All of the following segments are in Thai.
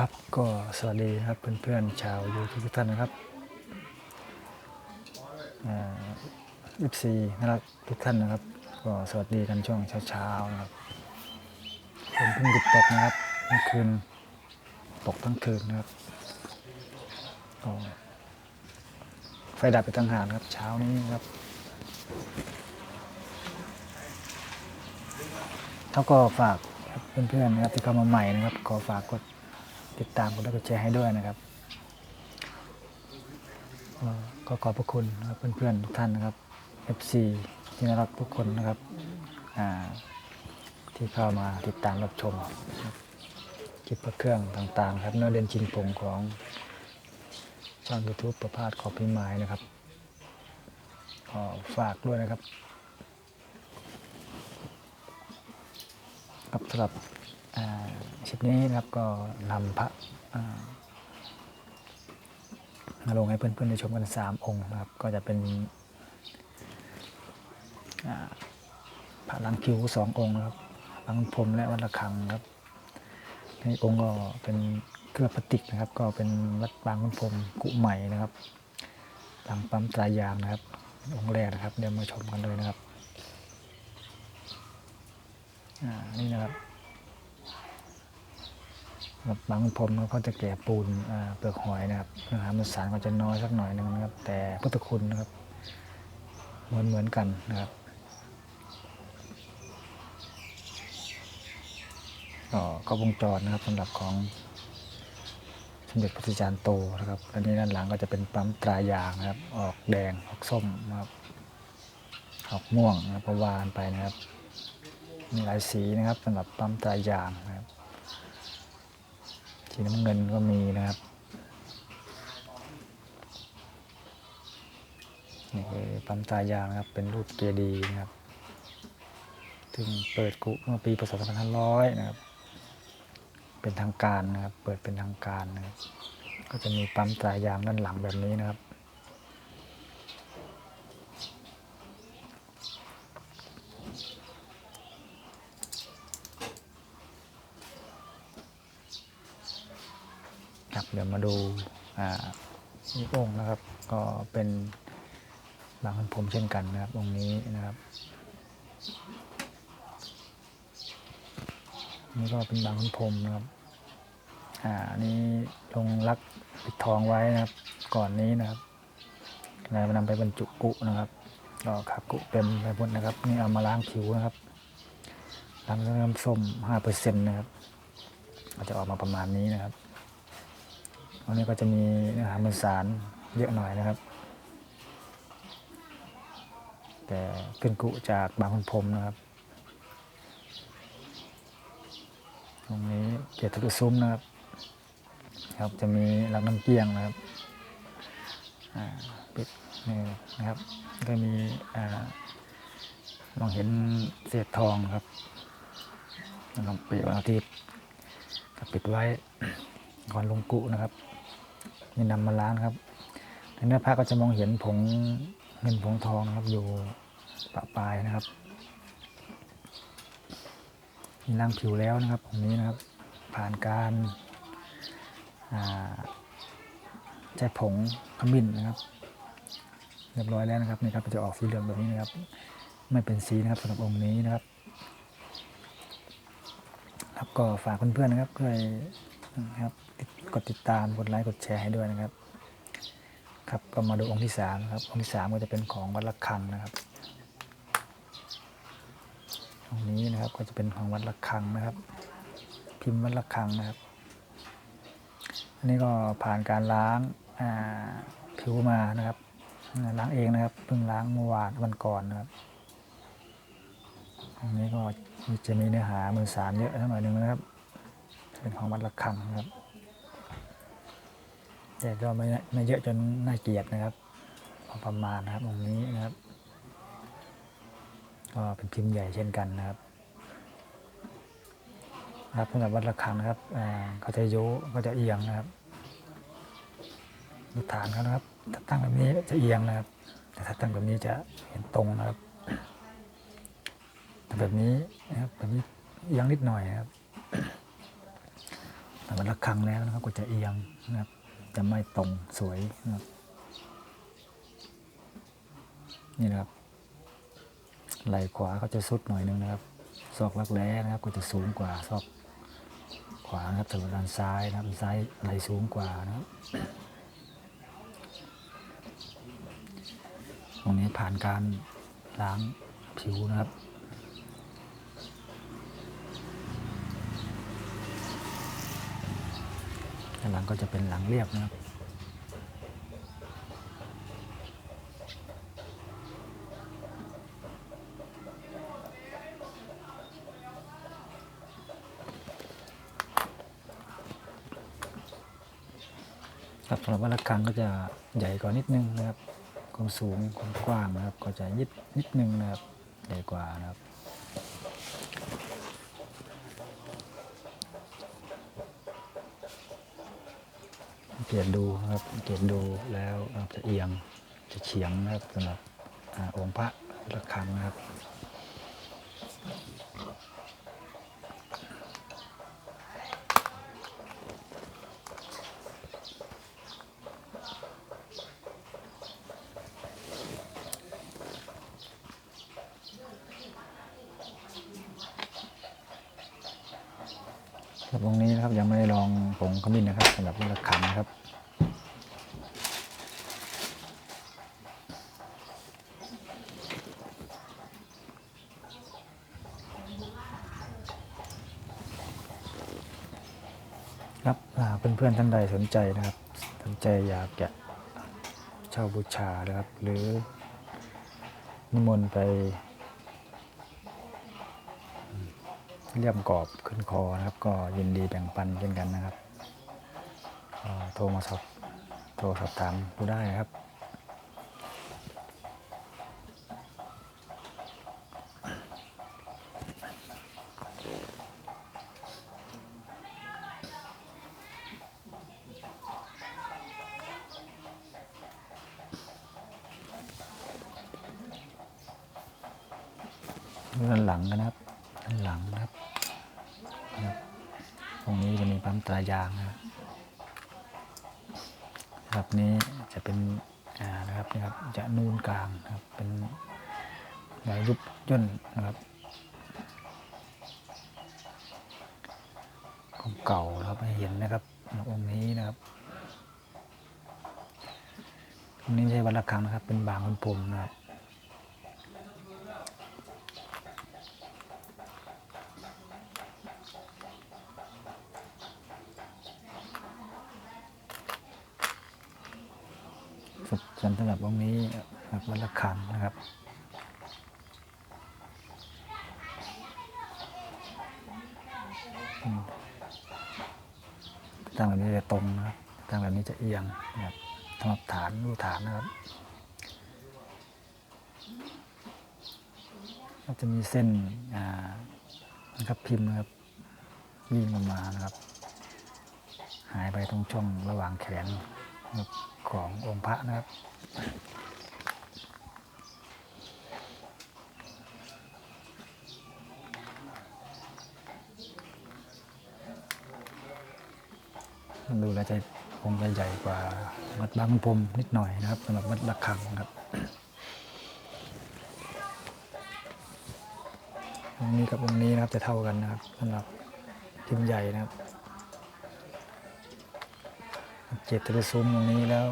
ครับก็สวัสดีครับเพื่อนๆชาวยูทูบทุกท่านนะครับอีฟซีนะครับทุกท่านนะครับ ก็สวัสดีกันช่วงเช้าๆนะครับฝนเพิ่งหยุดตกนะครับเมื่อคืนตกทั้งคืนนะครับก็ไฟดับไปตั้งหากนครับเช้านี้นครับเขาก็ฝากเพื่อนๆนะครับที่เข้ามาใหม่นะครับ ขอฝากกด ติดตามกดไลค์กดแชร์ให้ด้วยนะครับเอ่อก็ขอบพระคุณนะครับเพื่อนๆทุกท่านนะครับ FC ที่น่ารักทุกคนนะครับที่เข้ามาติดตามรับชมคลิปเครื่องต่างๆ ครับเนื้อเด่นชินผงของช่อง YouTube ประพาสขอบพิมายนะครับขอฝากด้วยนะครับครับสำหรับอ่าคลิปนี้นะครับก็นำพระ มาลงให้เพื่อนๆได้ชมกัน 3 องค์นะครับ ก็จะเป็นพระลังคิวสององค์นะครับลังพรมและวัดระฆังครับในองค์ก็เป็นเครื่องพลาสติกนะครับ ก็เป็นวัดบางขุนพรมกุใหม่นะครับหลังปั๊มตรายางนะครับ องค์แรกนะครับ เดี๋ยวมาชมกันเลยนะครับ อ่า นี่นะครับ บางผมเขาจะแก่ปูนเปลือกหอยนะครับเนื้อหามันสารก็จะน้อยสักหน่อยนึงนะครับ แต่พุทธคุณนะครับ เหมือนเหมือนกันนะครับก็ก็วงจรนะครับสำหรับของสมเด็จพระจารย์โตนะครับ อันนี้ด้านหลังก็จะเป็นปั๊มตรายางนะครับ ออกแดงออกส้มนะครับออกม่วงนะครับประวานไปนะครับ มีหลายสีนะครับสำหรับปั๊มตรายางนะครับ สีน้ำเงินก็มีนะครับนี่คือปั๊มตายางนะครับ เป็นรูปเจดีย์นะครับถึงเปิดกุเมื่อปีพศ2500 นะครับ เป็นทางการนะครับ เปิดเป็นทางการนะครับ ก็จะมีปั๊มตายางด้านหลังแบบนี้นะครับ ครับ เดี๋ยวมาดูอ่าอีกองค์นะครับ ก็เป็นบางคนผมเช่นกันนะครับองค์นี้นะครับนี่ก็เป็นบางคนผมนะครับ อ่าอันนี้ลงรักปิดทองไว้นะครับ ก่อนนี้นะครับแล้วนำไปบรรจุกุนะครับก็ขับกุเต็มไปหมดนะครับ นี่เอามาล้างผิวนะครับล้างน้ำส้มห้าเปอร์เซ็นต์นะครับก็จะออกมาประมาณนี้นะครับ อันนี้ก็จะมีเนื้อหามันสารเยอะหน่อยนะครับ แต่เป็นกุจากบางคนพรมนะครับ ตรงนี้เกียรติทุกซุ้มนะครับครับจะมีหลักน้ำเกลียงนะครับปิดนี่นะครับ ก็มีอ่ามองเห็นเศษทองครับนะครับปิดวันอาทิตย์ก็ปิดไว้ก่อนลงกุนะครับ นี่นำมาล้างครับในเนื้อผ้าก็จะมองเห็นผงเงินผงทองนะครับอยู่ปะปลายนะครับนี่ล้างผิวแล้วนะครับตรงนี้นะครับ ผ่านการใช้ผงขมิ้นนะครับ เรียบร้อยแล้วนะครับนี่ครับจะออกสีเหลืองแบบนี้นะครับ ไม่เป็นสีนะครับสำหรับองค์นี้นะครับครับก็ฝากเพื่อนๆนะครับช่วยนะครับ กดติดตามกดไลค์กดแชร์ให้ด้วยนะครับ ครับก็มาดูองค์ที่สามครับ องค์ที่สามก็จะเป็นของวัดระฆังนะครับองค์นี้นะครับก็จะเป็นของวัดระฆังนะครับ พิมพ์วัดระฆังนะครับ อันนี้ก็ผ่านการล้างาผิวมานะครับล้างเองนะครับเพิ่งล้างเมื่อวานวันก่อนนะครับอันนี้ก็จะมีเนื้อหามือสารเยอะหน่อยหนึ่งนะครับ เป็นของวัดระฆังนะครับ แต่ก็ไม่ไม่เยอะจนน่าเกลียดนะครับพอประมาณนะครับตรงนี้นะครับ ก็เป็นพิมพ์ใหญ่เช่นกันนะครับครับสำหรับวัดระฆังนะครับเขาจะโยก็จะเอียงนะครับดูฐานเขานะครับถ้าตั้งแบบนี้จะเอียงนะครับ แต่ถ้าตั้งแบบนี้จะเห็นตรงนะครับแต่แบบนี้นะครับแบบนี้เอียงนิดหน่อยนะครับแตมันละครังแล้วนะครับก็จะเอียงนะครับ จะไม่ตรงสวยนะครับนี่นะครับไหล่ขวาก็จะสุดหน่อยนึงนะครับศอกรักแร้นะครับก็จะสูงกว่าศอกขวานะครับส่วนด้านซ้ายนะครับซ้ายไหล่สูงกว่านะครับตรงนี้ผ่านการล้างผิวนะครับ ด้านห ลังก็จะเป็นหลังเรียบนะครับครับสำหรับวัดระฆังก็จะใหญ่กว่านิดนึงนะครับความสูงความกว้างนะครับ ก็จะยิดนิดนึงนะครับใหญ่กว่านะครับ เกตดูนะครับเกตดูแล้วจะเอียงจะเฉียงนะครับสำหรับอองค์พระระฆังนะครับสำหรับตรงนี้นะครับยังไม่ได้ลองผงขมิ้นนะครับสำหรับระฆังนะครับ ครับอ่าเพื่อนๆท่านใดสนใจนะครับ สนใจอยากแกะเช่าบูชานะครับ หรือนิมนต์ไปเลี่ยมกรอบขึ้นคอนะครับ ก็ยินดีแบ่งปันเช่นกันนะครับโทรมาสอบโทรสอบถามดูได้นะครับ หลังนะครับ ด้านหลังนะครับนะครับ ตรงนี้จะมีปั๊มตรายางนะครับนะครับนี้จะเป็นอ่านะครับนะครับ จะนูนกลางนะครับ เป็นลายยุบย่นนะครับของเก่านะครับให้เห็นนะครับองค์นี้นะครับองค์นี้ไม่ใช่วัดระฆังนะครับ เป็นบางคนพรมนะครับ ส่วนสำหรับองค์นี้ครับวัดระฆังนะครับตั้งแบบนี้จะตรงนะครับตั้งแบบนี้จะเอียงนะครับสำหรับฐานรูฐานนะครับก็จะมีเส้นอ่านะครับพิมพ์นะครับวิ่งลงมานะครับ หายไปตรงช่องระหว่างแขนขององค์พระนะครับ ดูแล้วจะคงจะใหญ่กว่าวัดบางพรมนิดหน่อยนะครับสำหรับวัดระฆังครับองนี้กับองนี้นะครับจะเท่ากันนะครับสำหรับพิมใหญ่นะครับ เจ็บจะไปซูมตรงนี้แล้ว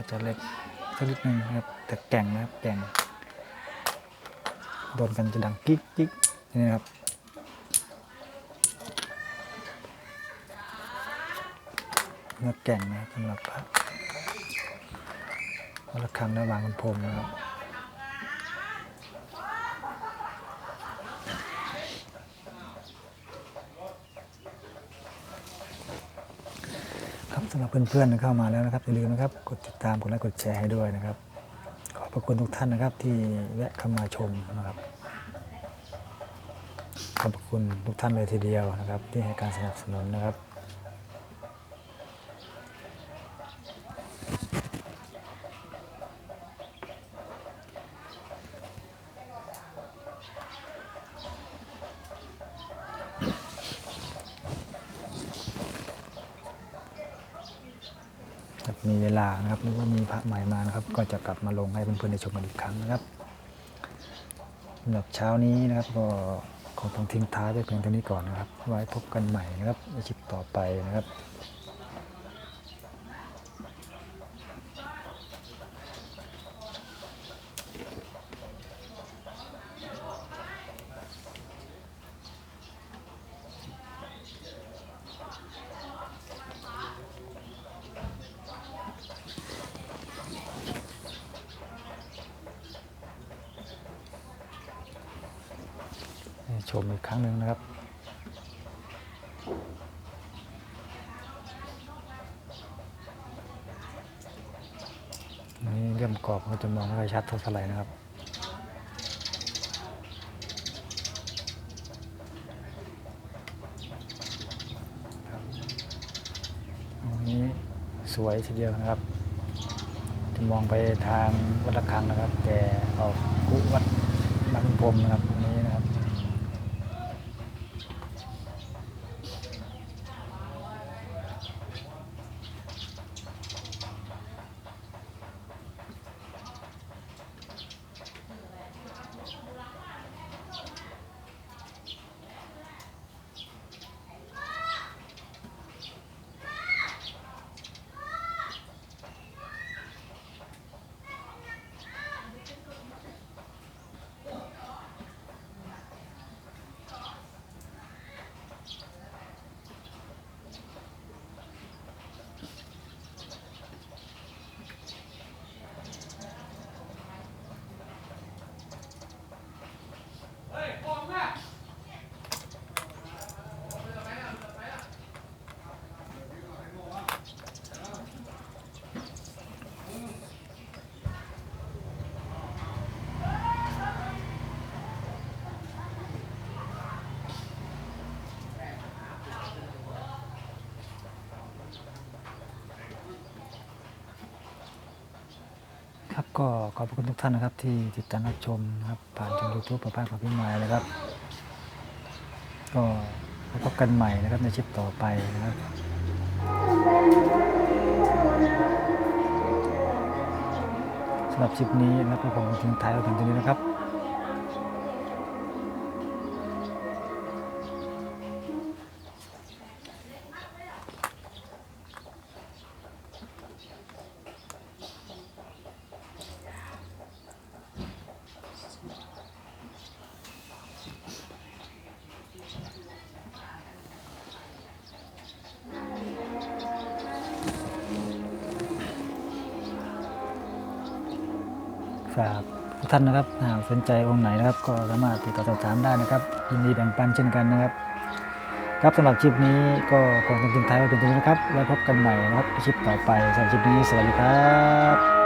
ก็จะเล็กสักนิดนึงนะครับแต่แก่งนะครับแก่งโดนกันจะดังกิ๊กกิ๊กนี่นะครับเนื้อแก่งนะสำหรับพระวัดระฆังและวางบนพรมนะครับ ครับ สำหรับเพื่อนๆเข้ามาแล้วนะครับอย่าลืมนะครับกดติดตามกดไลค์กดแชร์ให้ด้วยนะครับ ขอบพระคุณทุกท่านนะครับ ที่แวะเข้ามาชมนะครับ ขอบคุณทุกท่านเลยทีเดียวนะครับ ที่ให้การสนับสนุนนะครับ มีเวลานะครับหรือว่ามีพระใหม่มานะครับ ก็จะกลับมาลงให้เพื่อนๆได้ชมกันอีกครั้งนะครับสำหรับเช้านี้นะครับก็คงต้องทิ้งท้ายไปเพียงเท่านี้ก่อนนะครับ ไว้พบกันใหม่นะครับในคลิปต่อไปนะครับ ชมอีกครั้งหนึ่งนะครับนี่เริ่มกรอบก็จะมองไม่ค่อยชัดเท่าไหร่นะครับตรงนี้สวยทีเดียวนะครับ จะมองไปทางวัดระฆังนะครับ แต่ออกกุวัดบางพรมนะครับ ครับ ก็ขอบคุณทุกท่านนะครับ ที่ติดตามรับชมนะครับผ่านทางยูทูบประภาคของพี่มายนะครับ ก็พบกันใหม่นะครับในชิปต่อไปนะครับสำหรับชิปนี้นะครับก็คงทิ้งท้ายเอาถึงตรงนี้นะครับ ฝากทุกท่านนะครับหากสนใจองค์ไหนนะครับ ก็สามารถติดต่อสอบถามได้นะครับยินดีแบ่งปันเช่นกันนะครับ ครับสำหรับคลิปนี้ก็คงต้องทิ้งท้ายไว้เป็นตรงนี้นะครับ แล้วพบกันใหม่นะครับคลิปต่อไปสำหรับคลิปนี้สวัสดีครับ